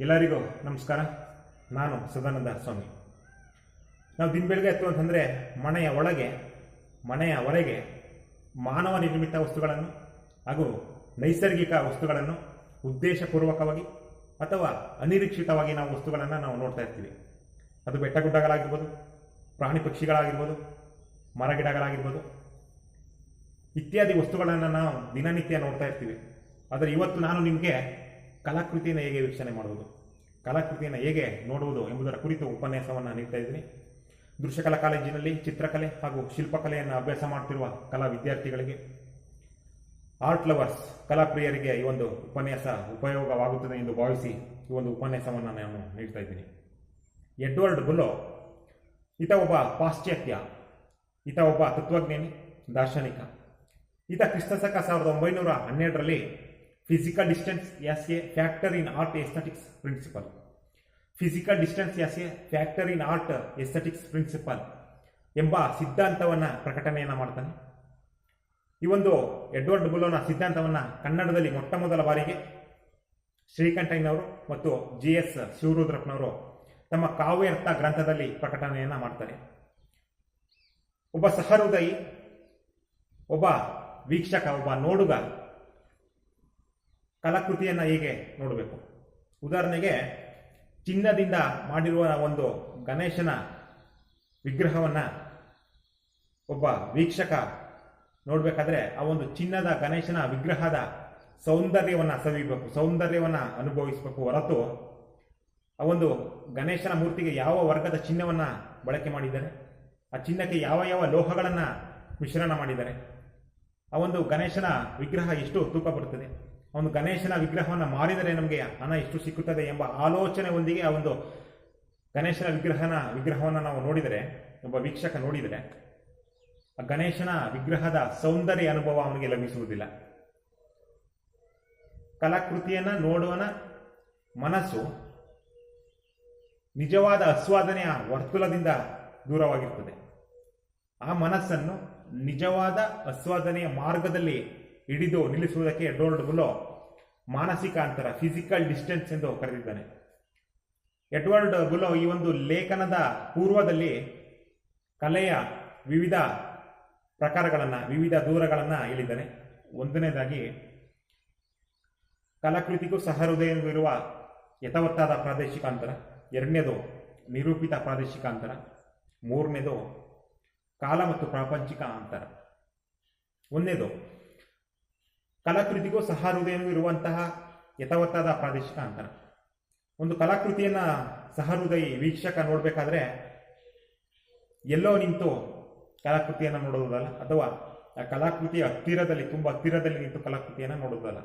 ಎಲ್ಲರಿಗೂ ನಮಸ್ಕಾರ. ನಾನು ಸದಾನಂದ ಸ್ವಾಮಿ. ನಾವು ದಿನ ಬೆಳಗ್ಗೆ ಎತ್ತು ಅಂತಂದರೆ ಮನೆಯ ಒಳಗೆ, ಮನೆಯ ಹೊರಗೆ ಮಾನವ ನಿರ್ಮಿತ ವಸ್ತುಗಳನ್ನು ಹಾಗೂ ನೈಸರ್ಗಿಕ ವಸ್ತುಗಳನ್ನು ಉದ್ದೇಶಪೂರ್ವಕವಾಗಿ ಅಥವಾ ಅನಿರೀಕ್ಷಿತವಾಗಿ ನಾವು ವಸ್ತುಗಳನ್ನು ನಾವು ನೋಡ್ತಾ ಇರ್ತೀವಿ. ಅದು ಬೆಟ್ಟ ಗುಡ್ಡಗಳಾಗಿರ್ಬೋದು, ಪ್ರಾಣಿ ಪಕ್ಷಿಗಳಾಗಿರ್ಬೋದು ಮರಗಿಡಗಳಾಗಿರ್ಬೋದು ಇತ್ಯಾದಿ ವಸ್ತುಗಳನ್ನು ನಾವು ದಿನನಿತ್ಯ ನೋಡ್ತಾ ಇರ್ತೀವಿ. ಆದರೆ ಇವತ್ತು ನಾನು ನಿಮಗೆ ಕಲಾಕೃತಿಯನ್ನು ಹೇಗೆ ವೀಕ್ಷಣೆ ಮಾಡುವುದು? ಕಲಾಕೃತಿಯನ್ನು ಹೇಗೆ ನೋಡುವುದು ಎಂಬುದರ ಕುರಿತು ಉಪನ್ಯಾಸವನ್ನು ನೀಡ್ತಾ ಇದ್ದೀನಿ. ದೃಶ್ಯಕಲಾ ಕಾಲೇಜಿನಲ್ಲಿ ಚಿತ್ರಕಲೆ ಹಾಗೂ ಶಿಲ್ಪಕಲೆಯನ್ನು ಅಭ್ಯಾಸ ಮಾಡ್ತಿರುವ ಕಲಾ ವಿದ್ಯಾರ್ಥಿಗಳಿಗೆ ಆರ್ಟ್ ಲವರ್ಸ್ ಕಲಾಪ್ರಿಯರಿಗೆ ಈ ಒಂದು ಉಪನ್ಯಾಸ ಉಪಯೋಗವಾಗುತ್ತದೆ ಎಂದು ಭಾವಿಸಿ ಈ ಒಂದು ಉಪನ್ಯಾಸವನ್ನು ನಾನು ನೀಡ್ತಾ ಇದ್ದೀನಿ. ಎಡ್ವರ್ಡ್ ಬುಲ್ಲೋ ಈತ ಒಬ್ಬ ಪಾಶ್ಚಾತ್ಯ ಈತ ಒಬ್ಬ ತತ್ವಜ್ಞಾನಿ, ದಾರ್ಶನಿಕ. ಈತ ಕ್ರಿಸ್ತಶಕ ಸಾವಿರದ ಒಂಬೈನೂರ ಹನ್ನೆರಡರಲ್ಲಿ physical distance as a factor in art aesthetics principle. Physical distance as a factor in art aesthetics principle ಎಂಬ ಸಿದ್ಧಾಂತವನ್ನು ಪ್ರಕಟಣೆಯನ್ನು ಮಾಡ್ತಾನೆ ಈ ಒಂದು ಎಡ್ವರ್ಡ್ ಬುಲ್ಲೋನ ಸಿದ್ಧಾಂತವನ್ನು ಕನ್ನಡದಲ್ಲಿ ಮೊಟ್ಟ ಮೊದಲ ಬಾರಿಗೆ ಶ್ರೀಕಂಠಯ್ಯನವರು ಮತ್ತು ಜಿ ಎಸ್ ಶಿವರುದ್ರಪ್ಪನವರು ತಮ್ಮ ಕಾವ್ಯರ್ಥ ಗ್ರಂಥದಲ್ಲಿ ಪ್ರಕಟಣೆಯನ್ನು ಮಾಡ್ತಾರೆ ಒಬ್ಬ ಸಹೃದಯಿ, ಒಬ್ಬ ವೀಕ್ಷಕ, ಒಬ್ಬ ನೋಡುಗ ಕಲಾಕೃತಿಯನ್ನು ಹೇಗೆ ನೋಡಬೇಕು? ಉದಾಹರಣೆಗೆ, ಚಿನ್ನದಿಂದ ಮಾಡಿರುವ ಒಂದು ಗಣೇಶನ ವಿಗ್ರಹವನ್ನು ಒಬ್ಬ ವೀಕ್ಷಕ ನೋಡಬೇಕಾದ್ರೆ, ಆ ಒಂದು ಚಿನ್ನದ ಗಣೇಶನ ವಿಗ್ರಹದ ಸೌಂದರ್ಯವನ್ನು ಸವಿಬೇಕು, ಸೌಂದರ್ಯವನ್ನು ಅನುಭವಿಸಬೇಕು ಹೊರತು, ಆ ಒಂದು ಗಣೇಶನ ಮೂರ್ತಿಗೆ ಯಾವ ವರ್ಗದ ಚಿನ್ನವನ್ನು ಬಳಕೆ ಮಾಡಿದ್ದಾರೆ? ಆ ಚಿನ್ನಕ್ಕೆ ಯಾವ ಯಾವ ಲೋಹಗಳನ್ನು ಮಿಶ್ರಣ ಮಾಡಿದ್ದಾರೆ? ಆ ಒಂದು ಗಣೇಶನ ವಿಗ್ರಹ ಎಷ್ಟು ತೂಕ ಬರುತ್ತದೆ? ಒಂದು ಗಣೇಶನ ವಿಗ್ರಹವನ್ನು ಮಾರಿದರೆ ನಮಗೆ ಹಣ ಎಷ್ಟು ಸಿಕ್ಕುತ್ತದೆ ಎಂಬ ಆಲೋಚನೆ ಒಂದಿಗೆ ಆ ಒಂದು ಗಣೇಶನ ವಿಗ್ರಹನ ವಿಗ್ರಹವನ್ನು ನಾವು ನೋಡಿದರೆ, ಒಬ್ಬ ವೀಕ್ಷಕ ನೋಡಿದರೆ, ಆ ಗಣೇಶನ ವಿಗ್ರಹದ ಸೌಂದರ್ಯ ಅನುಭವ ಅವನಿಗೆ ಲಭಿಸುವುದಿಲ್ಲ. ಕಲಾಕೃತಿಯನ್ನು ನೋಡುವನ ಮನಸ್ಸು ನಿಜವಾದ ಆಸ್ವಾದನೆಯ ವರ್ತುಲದಿಂದ ದೂರವಾಗಿರ್ತದೆ. ಆ ಮನಸ್ಸನ್ನು ನಿಜವಾದ ಆಸ್ವಾದನೆಯ ಮಾರ್ಗದಲ್ಲಿ ಹಿಡಿದು ನಿಲ್ಲಿಸುವುದಕ್ಕೆ ಎಡ್ವರ್ಡ್ ಬುಲ್ಲೋ ಮಾನಸಿಕ ಅಂತರ ಫಿಸಿಕಲ್ ಡಿಸ್ಟೆನ್ಸ್ ಎಂದು ಕರೆದಿದ್ದಾನೆ. ಎಡ್ವರ್ಡ್ ಬುಲ್ಲೋ ಈ ಒಂದು ಲೇಖನದ ಪೂರ್ವದಲ್ಲಿ ಕಲೆಯ ವಿವಿಧ ಪ್ರಕಾರಗಳನ್ನು, ವಿವಿಧ ದೂರಗಳನ್ನು ಹೇಳಿದ್ದಾನೆ. ಒಂದನೇದಾಗಿ, ಕಲಾಕೃತಿಗೂ ಸಹೃದಯವಿರುವ ಯಥವತ್ತಾದ ಪ್ರಾದೇಶಿಕ ಅಂತರ, ಎರಡನೇದು ನಿರೂಪಿತ ಪ್ರಾದೇಶಿಕ ಅಂತರ, ಮೂರನೇದು ಕಾಲ ಮತ್ತು ಪ್ರಾಪಂಚಿಕ ಅಂತರ. ಒಂದನೇದು ಕಲಾಕೃತಿಗೂ ಸಹೃದಯವಿರುವಂತಹ ಯಥಾವತ್ತಾದ ಪ್ರಾದೇಶಿಕ ಅಂತರ. ಒಂದು ಕಲಾಕೃತಿಯನ್ನು ಸಹೃದಯಿ ವೀಕ್ಷಕ ನೋಡಬೇಕಾದ್ರೆ ಎಲ್ಲೋ ನಿಂತು ಕಲಾಕೃತಿಯನ್ನು ನೋಡುವುದಲ್ಲ ಅಥವಾ ಆ ಕಲಾಕೃತಿಯ ಹತ್ತಿರದಲ್ಲಿ, ತುಂಬ ಹತ್ತಿರದಲ್ಲಿ ನಿಂತು ಕಲಾಕೃತಿಯನ್ನು ನೋಡೋದಲ್ಲ.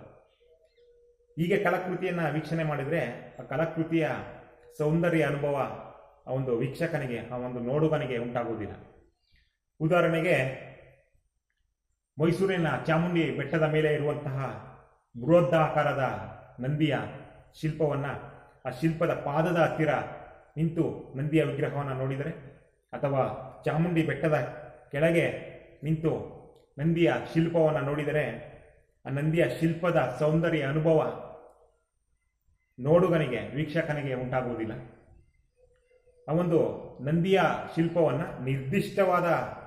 ಹೀಗೆ ಕಲಾಕೃತಿಯನ್ನು ವೀಕ್ಷಣೆ ಮಾಡಿದರೆ ಆ ಕಲಾಕೃತಿಯ ಸೌಂದರ್ಯ ಅನುಭವ ಆ ಒಂದು ವೀಕ್ಷಕನಿಗೆ, ಆ ಒಂದು ನೋಡುಗನಿಗೆ ಉಂಟಾಗುವುದಿಲ್ಲ. ಉದಾಹರಣೆಗೆ ಮೈಸೂರಿನ ಚಾಮುಂಡಿ ಬೆಟ್ಟದ ಮೇಲೆ ಇರುವಂತಹ ಬೃಹದಾಕಾರದ ನಂದಿಯ ಶಿಲ್ಪವನ್ನು, ಆ ಶಿಲ್ಪದ ಪಾದದ ಹತ್ತಿರ ನಿಂತು ನಂದಿಯ ವಿಗ್ರಹವನ್ನು ನೋಡಿದರೆ, ಅಥವಾ ಚಾಮುಂಡಿ ಬೆಟ್ಟದ ಕೆಳಗೆ ನಿಂತು ನಂದಿಯ ಶಿಲ್ಪವನ್ನು ನೋಡಿದರೆ, ಆ ನಂದಿಯ ಶಿಲ್ಪದ ಸೌಂದರ್ಯ ಅನುಭವ ನೋಡುಗನಿಗೆ, ವೀಕ್ಷಕನಿಗೆ ಉಂಟಾಗುವುದಿಲ್ಲ. ಆ ಒಂದು ನಂದಿಯ ಶಿಲ್ಪವನ್ನು ನಿರ್ದಿಷ್ಟವಾದ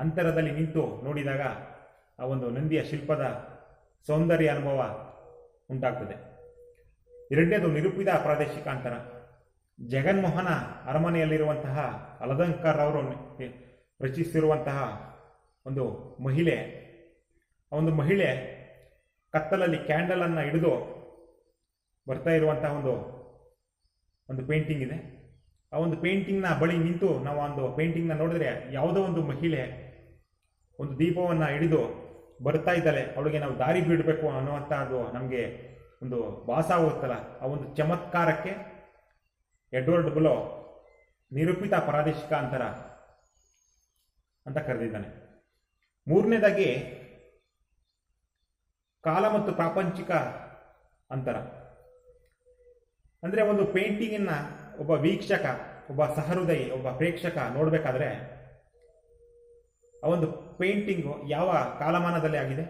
ಅಂತರದಲ್ಲಿ ನಿಂತು ನೋಡಿದಾಗ ಆ ಒಂದು ನಂದಿಯ ಶಿಲ್ಪದ ಸೌಂದರ್ಯ ಅನುಭವ ಉಂಟಾಗ್ತದೆ. ಎರಡನೇದು ನಿರೂಪಿತ ಪ್ರಾದೇಶಿಕ ಅಂತರ. ಜಗನ್ಮೋಹನ ಅರಮನೆಯಲ್ಲಿರುವಂತಹ ಅಲದಂಕರ್ ಅವರು ರಚಿಸಿರುವಂತಹ ಒಂದು ಮಹಿಳೆ. ಆ ಒಂದು ಮಹಿಳೆ ಕತ್ತಲಲ್ಲಿ ಕ್ಯಾಂಡಲನ್ನು ಹಿಡಿದು ಬರ್ತಾ ಇರುವಂತಹ ಒಂದು ಒಂದು ಪೇಂಟಿಂಗ್ ಇದೆ. ಆ ಒಂದು ಪೇಂಟಿಂಗ್ನ ಬಳಿ ನಿಂತು ನಾವು ಒಂದು ಪೇಂಟಿಂಗ್ನ ನೋಡಿದ್ರೆ ಯಾವುದೋ ಒಂದು ಮಹಿಳೆ ಒಂದು ದೀಪವನ್ನು ಹಿಡಿದು ಬರ್ತಾ ಇದ್ದಾಳೆ. ಅವಳಿಗೆ ನಾವು ದಾರಿ ಬಿಡಬೇಕು ಅನ್ನುವಂಥದ್ದು ನಮಗೆ ಒಂದು ಭಾಸ ಹೋಗುತ್ತಲ್ಲ ಆ ಒಂದು ಚಮತ್ಕಾರಕ್ಕೆ ಎಡ್ವರ್ಡ್ ಬುಲೋ ನಿರೂಪಿತ ಪ್ರಾದೇಶಿಕ ಅಂತರ ಅಂತ ಕರೆದಿದ್ದಾನೆ. ಮೂರನೇದಾಗಿ ಕಾಲ ಮತ್ತು ಪ್ರಾಪಂಚಿಕ ಅಂತರ. ಅಂದರೆ ಒಂದು ಪೇಂಟಿಂಗನ್ನು ಒಬ್ಬ ವೀಕ್ಷಕ, ಒಬ್ಬ ಸಹೃದಯಿ, ಒಬ್ಬ ಪ್ರೇಕ್ಷಕ ನೋಡಬೇಕಾದ್ರೆ ಆ ಒಂದು ಪೇಂಟಿಂಗು ಯಾವ ಕಾಲಮಾನದಲ್ಲಿ ಆಗಿದೆ?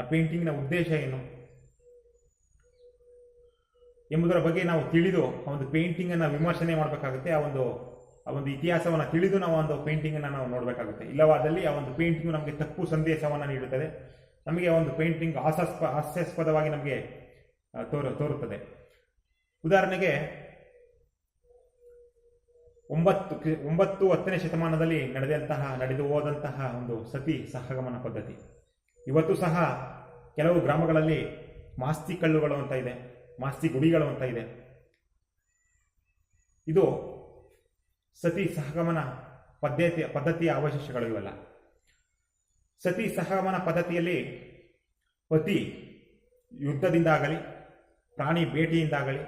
ಆ ಪೇಂಟಿಂಗ್ನ ಉದ್ದೇಶ ಏನು? ಎಂಬುದರ ಬಗ್ಗೆ ನಾವು ತಿಳಿದು ಆ ಒಂದು ಪೇಂಟಿಂಗನ್ನು ವಿಮರ್ಶನೆ ಮಾಡಬೇಕಾಗುತ್ತೆ. ಆ ಒಂದು ಆ ಒಂದು ಇತಿಹಾಸವನ್ನು ತಿಳಿದು ನಾವು ಒಂದು ಪೇಂಟಿಂಗನ್ನು ನಾವು ನೋಡಬೇಕಾಗುತ್ತೆ. ಇಲ್ಲವಾದಲ್ಲಿ ಆ ಒಂದು ಪೇಂಟಿಂಗು ನಮಗೆ ತಪ್ಪು ಸಂದೇಶವನ್ನು ನೀಡುತ್ತದೆ. ನಮಗೆ ಒಂದು ಪೇಂಟಿಂಗ್ ಹಾಸ್ಯಾಸ್ಪ, ಹಾಸ್ಯಾಸ್ಪದವಾಗಿ ನಮಗೆ ತೋರು, ತೋರುತ್ತದೆ. ಉದಾಹರಣೆಗೆ ಒಂಬತ್ತು ಒಂಬತ್ತು ಹತ್ತನೇ ಶತಮಾನದಲ್ಲಿ ನಡೆದಂತಹ, ನಡೆದು ಹೋದಂತಹ ಒಂದು ಸತಿ ಸಹಗಮನ ಪದ್ಧತಿ. ಇವತ್ತು ಸಹ ಕೆಲವು ಗ್ರಾಮಗಳಲ್ಲಿ ಮಾಸ್ತಿ ಕಲ್ಲುಗಳು ಅಂತ ಇದೆ, ಮಾಸ್ತಿ ಗುಡಿಗಳು ಅಂತ ಇದೆ. ಇದು ಸತಿ ಸಹಗಮನ ಪದ್ಧತಿ, ಪದ್ಧತಿಯ ಅವಶೇಷಗಳು ಇವೆಲ್ಲ. ಸತಿ ಸಹಗಮನ ಪದ್ಧತಿಯಲ್ಲಿ ಪತಿ ಯುದ್ಧದಿಂದಾಗಲಿ, ಪ್ರಾಣಿ ಭೇಟಿಯಿಂದಾಗಲಿ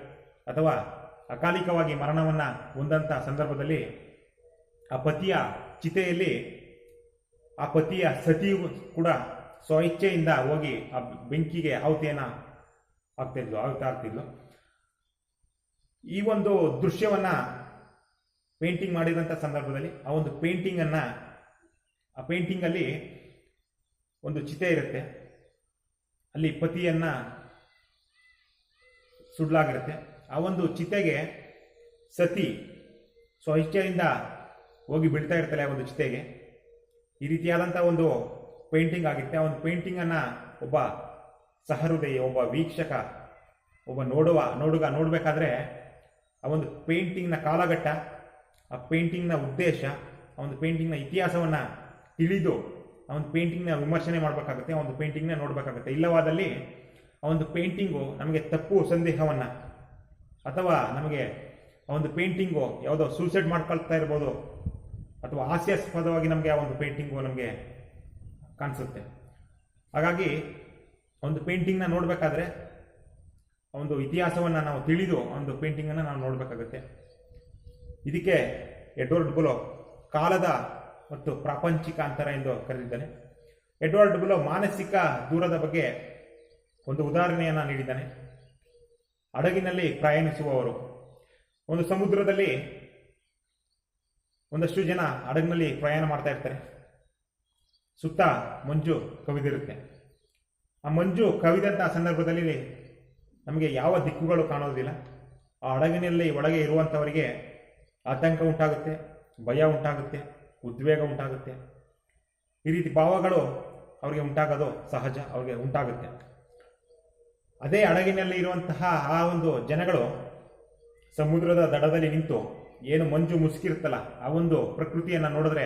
ಅಥವಾ ಅಕಾಲಿಕವಾಗಿ ಮರಣವನ್ನು ಹೊಂದಂಥ ಸಂದರ್ಭದಲ್ಲಿ ಆ ಪತಿಯ ಚಿತೆಯಲ್ಲಿ ಆ ಪತಿಯ ಸತಿಯು ಕೂಡ ಸ್ವಇಚ್ಛೆಯಿಂದ ಹೋಗಿ ಆ ಬೆಂಕಿಗೆ ಆಹುತಿಯನ್ನು ಆಗ್ತಿದ್ಲು ಆಹುತಿ ಆಗ್ತಿದ್ಲು ಈ ಒಂದು ದೃಶ್ಯವನ್ನು ಪೇಂಟಿಂಗ್ ಮಾಡಿದಂಥ ಸಂದರ್ಭದಲ್ಲಿ ಆ ಒಂದು ಪೇಂಟಿಂಗನ್ನು ಆ ಪೇಂಟಿಂಗಲ್ಲಿ ಒಂದು ಚಿತೆ ಇರುತ್ತೆ. ಅಲ್ಲಿ ಪತಿಯನ್ನು ಸುಡ್ಲಾಗಿರುತ್ತೆ ಆ ಒಂದು ಚಿತೆಗೆ ಸತಿ ಸೊ ಇಷ್ಟೆಯಿಂದ ಹೋಗಿ ಬಿಡ್ತಾ ಇರ್ತಾಳೆ ಆ ಒಂದು ಚಿತೆಗೆ. ಈ ರೀತಿಯಾದಂಥ ಒಂದು ಪೇಂಟಿಂಗ್ ಆಗಿರುತ್ತೆ ಆ ಒಂದು ಪೇಂಟಿಂಗನ್ನು ಒಬ್ಬ ಸಹೃದಯ, ಒಬ್ಬ ವೀಕ್ಷಕ, ಒಬ್ಬ ನೋಡುವ, ನೋಡುಗ ನೋಡಬೇಕಾದ್ರೆ ಆ ಒಂದು ಪೇಂಟಿಂಗ್ನ ಕಾಲಘಟ್ಟ, ಆ ಪೇಂಟಿಂಗ್ನ ಉದ್ದೇಶ, ಆ ಒಂದು ಪೇಂಟಿಂಗ್ನ ಇತಿಹಾಸವನ್ನು ತಿಳಿದು ಆ ಒಂದು ಪೇಂಟಿಂಗ್ನ ವಿಮರ್ಶನೆ ಮಾಡಬೇಕಾಗುತ್ತೆ, ಆ ಒಂದು ಪೇಂಟಿಂಗ್ನ ನೋಡಬೇಕಾಗುತ್ತೆ. ಇಲ್ಲವಾದಲ್ಲಿ ಆ ಒಂದು ಪೇಂಟಿಂಗು ನಮಗೆ ತಪ್ಪು ಸಂದೇಹವನ್ನು ಅಥವಾ ನಮಗೆ ಒಂದು ಪೇಂಟಿಂಗು ಯಾವುದೋ ಸೂಸೈಡ್ ಮಾಡ್ಕೊಳ್ತಾ ಇರ್ಬೋದು, ಅಥವಾ ಹಾಸ್ಯಾಸ್ಪದವಾಗಿ ನಮಗೆ ಆ ಒಂದು ಪೇಂಟಿಂಗು ನಮಗೆ ಕಾಣಿಸುತ್ತೆ. ಹಾಗಾಗಿ ಒಂದು ಪೇಂಟಿಂಗ್ನ ನೋಡಬೇಕಾದ್ರೆ ಒಂದು ಇತಿಹಾಸವನ್ನು ನಾವು ತಿಳಿದು ಒಂದು ಪೇಂಟಿಂಗನ್ನು ನಾವು ನೋಡಬೇಕಾಗುತ್ತೆ. ಇದಕ್ಕೆ ಎಡ್ವರ್ಡ್ ಬುಲೋ ಕಾಲದ ಮತ್ತು ಪ್ರಾಪಂಚಿಕ ಅಂತರ ಎಂದು ಕರೆದಿದ್ದಾನೆ. ಎಡ್ವರ್ಡ್ ಬುಲೋ ಮಾನಸಿಕ ದೂರದ ಬಗ್ಗೆ ಒಂದು ಉದಾಹರಣೆಯನ್ನು ನೀಡಿದ್ದಾನೆ. ಹಡಗಿನಲ್ಲಿ ಪ್ರಯಾಣಿಸುವವರು. ಒಂದು ಸಮುದ್ರದಲ್ಲಿ ಒಂದಷ್ಟು ಜನ ಹಡಗಿನಲ್ಲಿ ಪ್ರಯಾಣ ಮಾಡ್ತಾ ಇರ್ತಾರೆ. ಸುತ್ತ ಮಂಜು ಕವಿದಿರುತ್ತೆ. ಆ ಮಂಜು ಕವಿದಂತಹ ಸಂದರ್ಭದಲ್ಲಿ ನಮಗೆ ಯಾವ ದಿಕ್ಕುಗಳು ಕಾಣೋದಿಲ್ಲ. ಆ ಹಡಗಿನಲ್ಲಿ ಒಳಗೆ ಇರುವಂಥವರಿಗೆ ಆತಂಕ ಉಂಟಾಗುತ್ತೆ, ಭಯ ಉಂಟಾಗುತ್ತೆ, ಉದ್ವೇಗ ಉಂಟಾಗುತ್ತೆ. ಈ ರೀತಿ ಭಾವಗಳು ಅವರಿಗೆ ಉಂಟಾಗೋದು ಸಹಜ, ಅವರಿಗೆ ಉಂಟಾಗುತ್ತೆ. ಅದೇ ಹಡಗಿನಲ್ಲಿ ಇರುವಂತಹ ಆ ಒಂದು ಜನಗಳು ಸಮುದ್ರದ ದಡದಲ್ಲಿ ನಿಂತು ಏನು ಮಂಜು ಮುಸುಕಿರುತ್ತಲ್ಲ, ಆ ಒಂದು ಪ್ರಕೃತಿಯನ್ನು ನೋಡಿದ್ರೆ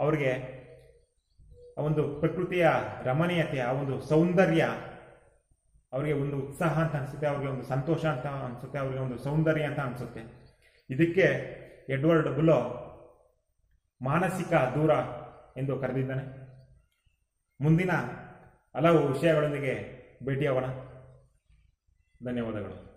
ಅವರಿಗೆ ಆ ಒಂದು ಪ್ರಕೃತಿಯ ರಮಣೀಯತೆ, ಆ ಒಂದು ಸೌಂದರ್ಯ ಅವರಿಗೆ ಒಂದು ಉತ್ಸಾಹ ಅಂತ ಅನಿಸುತ್ತೆ, ಅವ್ರಿಗೆ ಒಂದು ಸಂತೋಷ ಅಂತ ಅನಿಸುತ್ತೆ, ಅವ್ರಿಗೆ ಒಂದು ಸೌಂದರ್ಯ ಅಂತ ಅನಿಸುತ್ತೆ. ಇದಕ್ಕೆ ಎಡ್ವರ್ಡ್ ಬುಲೋ ಮಾನಸಿಕ ದೂರ ಎಂದು ಕರೆದಿದ್ದಾನೆ. ಮುಂದಿನ ಹಲವು ವಿಷಯಗಳೊಂದಿಗೆ ಭೇಟಿಯಾಗೋಣ. ಧನ್ಯವಾದಗಳು.